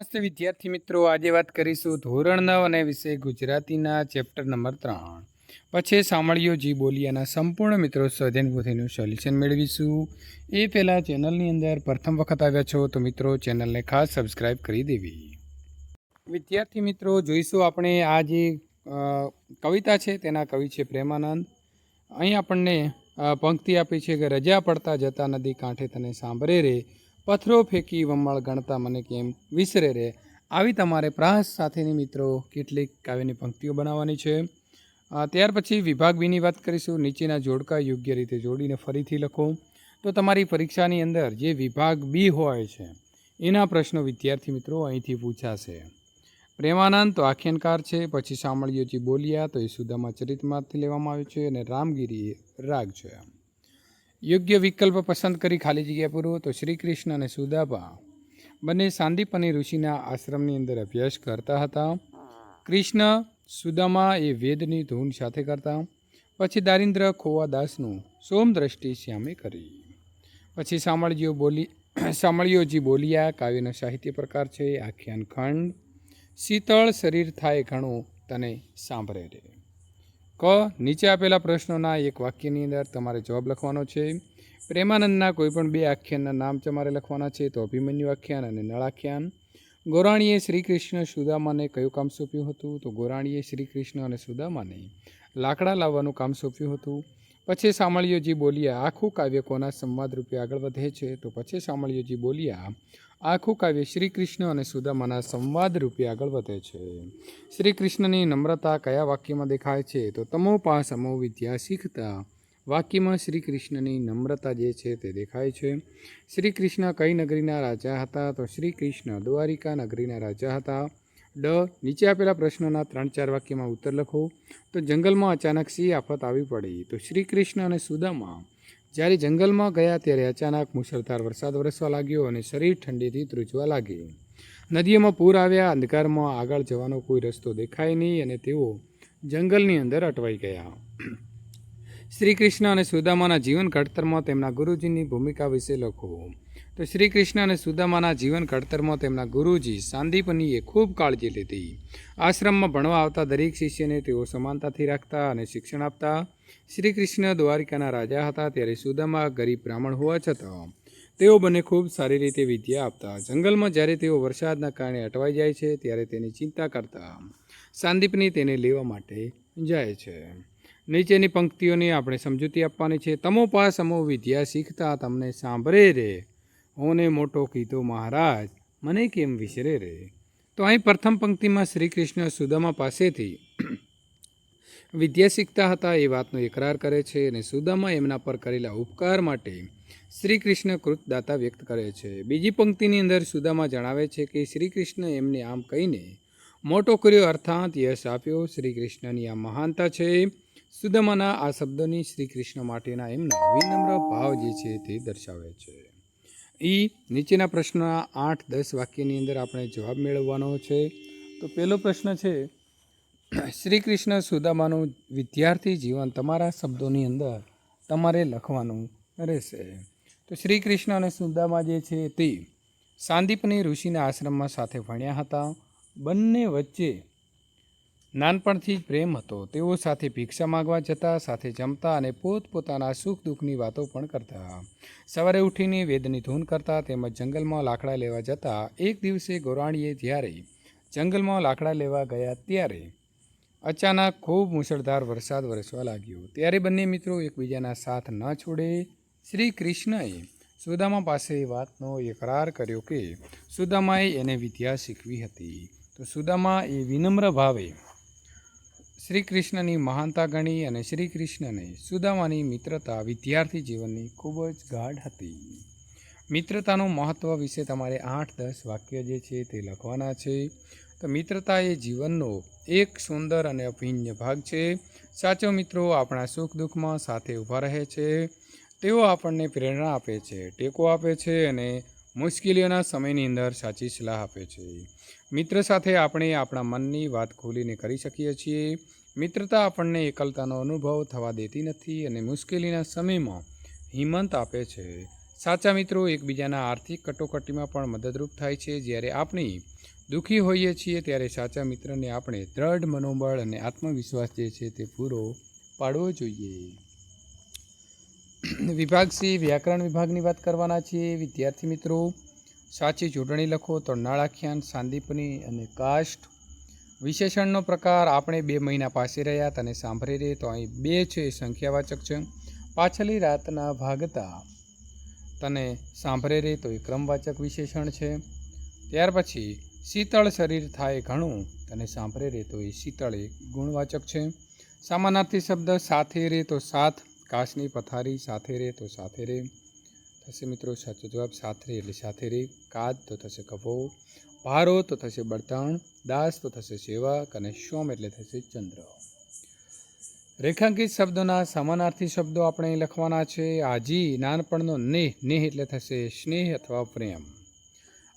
નમસ્તે વિદ્યાર્થી મિત્રો. આજે વાત કરીશું ધોરણ નવ અને વિષય ગુજરાતીના ચેપ્ટર નંબર ત્રણ. પછી સાંભળ્યો જી બોલિયાના સંપૂર્ણ મિત્રો સ્વાધ્યાયન પોથીનું સોલ્યુશન મેળવીશું. એ પહેલાં ચેનલની અંદર પ્રથમ વખત આવ્યા છો તો મિત્રો ચેનલને ખાસ સબસ્ક્રાઇબ કરી દેવી. વિદ્યાર્થી મિત્રો, જોઈશું આપણે આ જે કવિતા છે તેના કવિ છે પ્રેમાનંદ. અહીં આપણને પંક્તિ આપી છે કે રજા પડતા જતા નદી કાંઠે તને સાંભળે રે. પથ્થરો ફેંકી વમળ ગણતા મને કેમ વિસરે રે? આવી તમારે પ્રાસ સાથેની મિત્રો કેટલીક કાવ્યની પંક્તિઓ બનાવવાની છે. ત્યાર પછી વિભાગ બીની વાત કરીશું. નીચેના જોડકા યોગ્ય રીતે જોડીને ફરીથી લખો. તો તમારી પરીક્ષાની અંદર જે વિભાગ બી હોય છે, એના પ્રશ્નો વિદ્યાર્થી મિત્રો અહીંથી પૂછાશે. પ્રેમાનંદ તો આખ્યાનકાર છે, પછી સાંભળીઓજી બોલિયા, તો એ સુદામા ચરિતમાંથી લેવામાં આવ્યું છે અને રામગીરી રાગ છે યોગ્ય વિકલ્પ પસંદ કરી ખાલી જગ્યા પૂરવો તો શ્રી કૃષ્ણ અને સુદાબા બંને સાંદીપની ઋષિના આશ્રમની અંદર અભ્યાસ કરતા હતા. કૃષ્ણ સુદામા એ વેદની ધૂન સાથે કરતા. પછી દારિન્દ્ર ખોવાદાસનું સોમદ્રષ્ટિ શ્યામે કરી. પછી શામળજીઓ બોલી સાંભળીઓજી બોલ્યા, કાવ્યનો સાહિત્ય પ્રકાર છે, આખ્યાન ખંડ. શીતળ શરીર થાય ઘણું તને સાંભળે રે. ક, નીચે આપેલા પ્રશ્નોના એક વાક્યની અંદર તમારે જવાબ લખવાનો છે. પ્રેમાનંદના કોઈપણ બે આખ્યાનના નામ તમારે લખવાના છે તો અભિમન્યુ આખ્યાન અને નળાખ્યાન ગોરાણીએ શ્રી કૃષ્ણ સુદામાને કયું કામ સોંપ્યું હતું? તો ગોરાણીએ શ્રી કૃષ્ણ અને સુદામાને લાકડા લાવવાનું કામ સોંપ્યું હતું. પછી સામળીઓજી બોલ્યા, આખું કાવ્ય કોના સંવાદ રૂપે આગળ વધે છે? તો પછી સામળીઓજી બોલ્યા, આખું કાવ્ય શ્રી કૃષ્ણ અને સુદામાના સંવાદ રૂપે આગળ વધે છે. શ્રી કૃષ્ણની નમ્રતા કયા વાક્યમાં દેખાય છે? તો તમો પાસ અમો વિદ્યા શીખતા વાક્યમાં શ્રી કૃષ્ણની નમ્રતા જે છે તે દેખાય છે. શ્રી કૃષ્ણ કઈ નગરીના રાજા હતા? તો શ્રી કૃષ્ણ દ્વારિકા નગરીના રાજા હતા. ડ નીચે આપેલા પ્રશ્નોના ત્રણ ચાર વાક્યમાં ઉત્તર લખો. તો જંગલમાં અચાનક સિંહ આફત આવી પડી. તો શ્રી કૃષ્ણ અને સુદામા જ્યારે જંગલમાં ગયા ત્યારે અચાનક મુશળધાર વરસાદ વરસવા લાગ્યો અને શરીર ઠંડીથી ત્રુજવા લાગ્યું. નદીઓમાં પૂર આવ્યા, અંધકારમાં આગળ જવાનો કોઈ રસ્તો દેખાય નહીં અને તેઓ જંગલની અંદર અટવાઈ ગયા. શ્રી કૃષ્ણ અને સુદામાના જીવન ઘડતરમાં તેમના ગુરુજીની ભૂમિકા વિશે લખો. તો શ્રી કૃષ્ણ અને સુદામાના જીવન ઘડતરમાં તેમના ગુરુજી સાંદીપનીએ ખૂબ કાળજી લીધી. આશ્રમમાં ભણવા આવતા દરેક શિષ્યને તેઓ સમાનતાથી રાખતા અને શિક્ષણ આપતા શ્રી કૃષ્ણ દ્વારિકાના રાજા હતા ત્યારે સુદામા ગરીબ બ્રાહ્મણ હોવા છતાં તેઓ બંને ખૂબ સારી રીતે વિદ્યા આપતા. જંગલમાં જ્યારે તેઓ વરસાદના કારણે અટવાઈ જાય છે ત્યારે તેની ચિંતા કરતા સાંદીપની તેને લેવા માટે જાય છે. નીચેની પંક્તિઓની આપણે સમજૂતી આપવાની છે. તમો પાસ અમો વિદ્યા શીખતા તમને સાંભળે રે. હોને મોટો કીધો, મહારાજ, મને કેમ વિસરે રે? તો અહીં પ્રથમ પંક્તિમાં શ્રી કૃષ્ણ સુદામા પાસેથી વિદ્યા શીખતા હતા એ વાતનો એકરાર કરે છે અને સુદામા એમના પર કરેલા ઉપકાર માટે શ્રી કૃષ્ણ કૃતદાતા વ્યક્ત કરે છે. બીજી પંક્તિની અંદર સુદામા જણાવે છે કે શ્રી કૃષ્ણ એમને આમ કહીને મોટો કર્યો અર્થાત યશ આપ્યો. શ્રી કૃષ્ણની આ મહાનતા છે. સુદામાના આ શબ્દોની શ્રી કૃષ્ણ માટેના એમના વિનમ્ર ભાવ જે છે તે દર્શાવે છે. ઈ નીચેના પ્રશ્નના આઠ દસ વાક્યની અંદર આપણે જવાબ મેળવવાનો છે. તો પહેલો પ્રશ્ન છે શ્રી કૃષ્ણ સુદામાનું વિદ્યાર્થી જીવન તમારા શબ્દોની અંદર તમારે લખવાનું રહેશે. તો શ્રી કૃષ્ણ અને સુદામા જે છે તે સાંદીપની ઋષિના આશ્રમમાં સાથે ભણ્યા હતા. બંને વચ્ચે નાનપણથી જ પ્રેમ હતો. તેઓ સાથે ભિક્ષા માગવા જતા, સાથે જમતા અને પોતપોતાના સુખ દુઃખની વાતો પણ કરતા. સવારે ઉઠીને વેદની ધૂન કરતા તેમજ જંગલમાં લાકડા લેવા જતા, એક દિવસે ગોરાણીએ જ્યારે જંગલમાં લાકડા લેવા ગયા ત્યારે અચાનક ખૂબ મુશળધાર વરસાદ વરસવા લાગ્યો. ત્યારે બંને મિત્રો એકબીજાના સાથ ન છોડે શ્રી કૃષ્ણએ સુદામા પાસે વાતનો એકરાર કર્યો કે, સુદામાએ એને વિદ્યા શીખવી હતી. તો સુદામા એ વિનમ્ર ભાવે શ્રી કૃષ્ણની મહાનતા ગણી અને શ્રી કૃષ્ણને સુદામાની મિત્રતા વિદ્યાર્થી જીવનની ખૂબ જ ગાઢ હતી. મિત્રતાનું મહત્ત્વ વિશે તમારે આઠ દસ વાક્ય જે છે તે લખવાના છે. તો મિત્રતા એ જીવનનો એક સુંદર અને અભિન્ન ભાગ છે. સાચો મિત્રો આપણા સુખ દુઃખમાં સાથે ઊભા રહે છે. તેઓ આપણને પ્રેરણા આપે છે, ટેકો આપે છે અને મુશ્કેલીઓના સમયની અંદર સાચી સલાહ આપે છે. મિત્ર સાથે આપણે આપણા મનની વાત ખોલીને કરી શકીએ છીએ. મિત્રતા આપણને એકલતાનો અનુભવ થવા દેતી નથી અને મુશ્કેલીના સમયમાં હિંમત આપે છે. સાચા મિત્રો, એકબીજાના આર્થિક કટોકટીમાં પણ મદદરૂપ થાય છે. જ્યારે આપણી દુઃખી હોઈએ છીએ, ત્યારે સાચા મિત્રને આપણે દ્રઢ મનોબળ અને આત્મવિશ્વાસ જે છે તે પૂરો પાડવો જોઈએ. વિભાગ સી, વ્યાકરણ વિભાગની વાત કરવાના છીએ. વિદ્યાર્થી મિત્રો, સાચી જોડણી લખો તો નાળાખ્યાન સાંદીપની અને કાષ્ઠ વિશેષણનો પ્રકાર આપણે બે મહિના પાસે રહ્યા તને સાંભળી રહે તો અહીં બે છે એ સંખ્યાવાચક છે. પાછલી રાતના ભાગતા તને સાંભળે રે તો એ ક્રમવાચક વિશેષણ છે. ત્યાર પછી શીતળ શરીર થાય ઘણું, તને સાંભળે રે તો એ શીતળ એક ગુણવાચક છે. સામાનાર્થી શબ્દ સાથે રે તો સાથ, કાશની પથારી સાથે રે તો સાથે રે થશે મિત્રો સાચો જવાબ, સાથે એટલે સાથે રે કાદ તો થશે કપો ભારો તો થશે બળતણ, દાસ તો થશે સેવક અને સોમ એટલે થશે ચંદ્ર. રેખાંકિત શબ્દોના સમાનાર્થી શબ્દો આપણે લખવાના છે. આજી, નાનપણનો નેહ નેહ એટલે થશે સ્નેહ અથવા પ્રેમ.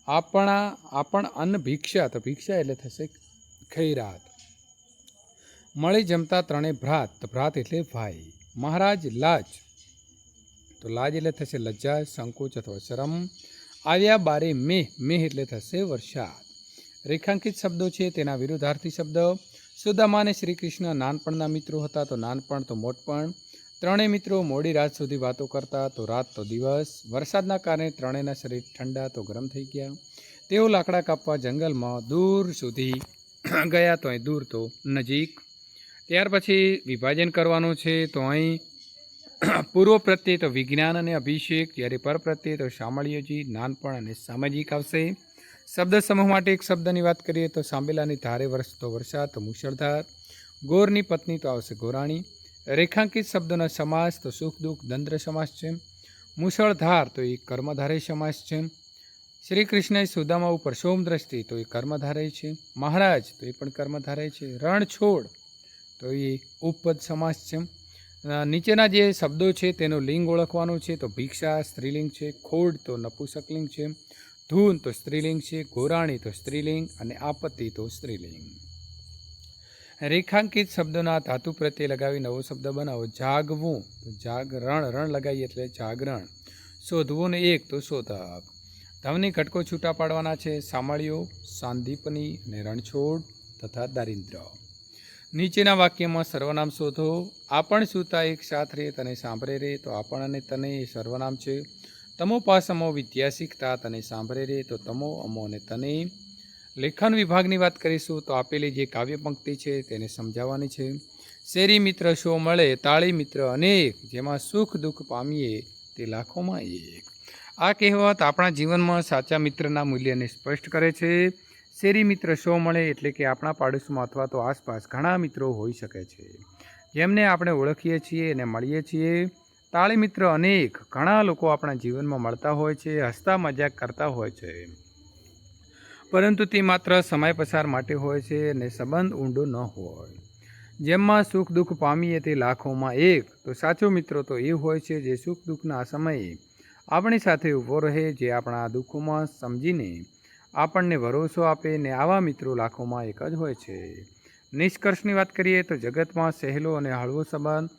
આપણા, આપણ અન્ન ભિક્ષા તો ભિક્ષા એટલે થશે ખૈરાત. મળી જમતા ત્રણે ભ્રાત ભ્રાત એટલે ભાઈ. મહારાજ લાજ, તો લાજ એટલે થશે લજ્જા, સંકોચ અથવા શરમ. આવ્યા બારે મેહ મેહ એટલે થશે વરસાદ. રેખાંકિત શબ્દો છે તેના વિરુદ્ધાર્થી શબ્દ. સુદામા અને શ્રી કૃષ્ણ નાનપણના મિત્રો હતા તો નાનપણ તો મોટપણ. ત્રણેય મિત્રો મોડી રાત સુધી વાતો કરતા તો રાત તો દિવસ. વરસાદના કારણે ત્રણેયના શરીર ઠંડા તો ગરમ થઈ ગયા. તેઓ લાકડા કાપવા જંગલમાં દૂર સુધી ગયા તો અહીં દૂર તો નજીક. ત્યાર પછી વિભાજન કરવાનું છે તો અહીં પૂર્વ પ્રત્યે તો વિજ્ઞાન અને અભિષેક, જ્યારે પર પ્રત્યે તો શામળીયજી, નાનપણ અને સામાજિક આવશે. શબ્દ સમૂહ માટે એક શબ્દની વાત કરીએ તો સાંબેલાની ધારે વરસતો વરસાદ તો મુશળધાર. ગોરની પત્ની તો આવશે ગોરાણી. રેખાંકિત શબ્દોના સમાસ તો સુખ, દુઃખ, દંદ્ર સમાસ છે. મુશળધાર તો એ કર્મધારે સમાસ છે. શ્રી કૃષ્ણએ સુદામા ઉપર સોમ દ્રષ્ટિ તો એ કર્મધારે છે. મહારાજ તો એ પણ કર્મધારે છે. રણ છોડ તો એ ઉપપદ સમાસ છે. નીચેના જે શબ્દો છે તેનો લિંગ ઓળખવાનું છે, તો ભિક્ષા સ્ત્રીલિંગ છે, ખોડ તો નપુસકલિંગ છે, ધૂન તો સ્ત્રીલિંગ છે ગોરાણી તો સ્ત્રીલિંગ અને આપત્તિ તો સ્ત્રીલિંગ. રેખાંકિત શબ્દોના ધાતુ પ્રત્યે લગાવી નવો શબ્દ બનાવો. જાગવું, તો જાગરણ રણ લગાવીએ એટલે જાગરણ. શોધવું ને એક તો શોધક. ધવની ઘટકો છૂટા પાડવાના છે સામળીઓ સાંદીપની અને રણછોડ તથા દારિદ્ર નીચેના વાક્યમાં સર્વનામ શોધો. આપણ સુતા એક સાથ રે તને સાંભળે રે, તો આપણ અને તને એ સર્વનામ છે. તમો પાસ અમો વિદ્યા શીખતા તને સાંભળે રે, તો તમો અમો અને તને. લેખન વિભાગની વાત કરીશું, તો આપેલી જે કાવ્ય પંક્તિ છે, તેને સમજાવવાની છે. શેરી મિત્ર શો મળે, તાળી મિત્ર અનેક, જેમાં સુખ દુઃખ પામીએ, તે લાખોમાં એક. આ કહેવત આપણા જીવનમાં સાચા મિત્રના મૂલ્યને સ્પષ્ટ કરે છે. શેરી મિત્ર શો મળે એટલે કે આપણા પાડોશમાં અથવા તો આસપાસ ઘણા મિત્રો હોઈ શકે છે. જેમને આપણે ઓળખીએ છીએ અને મળીએ છીએ. તાળી મિત્ર અનેક ઘણા લોકો આપણા જીવનમાં મળતા હોય છે, હસતા મજાક કરતા હોય છે. પરંતુ તે માત્ર સમય પસાર માટે હોય છે અને સંબંધ ઊંડો ન હોય. જેમમાં સુખ દુઃખ પામીએ તે લાખોમાં એક. તો સાચો મિત્રો તો એ હોય છે જે સુખ દુઃખના સમયે આપણી સાથે ઊભો રહે, જે આપણા દુઃખોમાં સમજીને આપણને ભરોસો આપે ને આવા મિત્રો લાખોમાં એક જ હોય છે. નિષ્કર્ષની વાત કરીએ તો જગતમાં સહેલો અને હળવો સંબંધ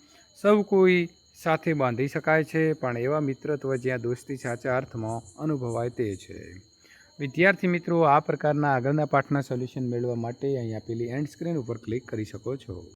સૌ કોઈ સાથે બાંધી શકાય છે, પણ એવા મિત્રત્વ જ્યાં દોસ્તી સાચા અર્થમાં અનુભવાય તે છે. વિદ્યાર્થી મિત્રો, આ પ્રકારના આગળના પાઠના સોલ્યુશન મેળવવા માટે અહીં આપેલી એન્ડ સ્ક્રીન ઉપર ક્લિક કરી શકો છો.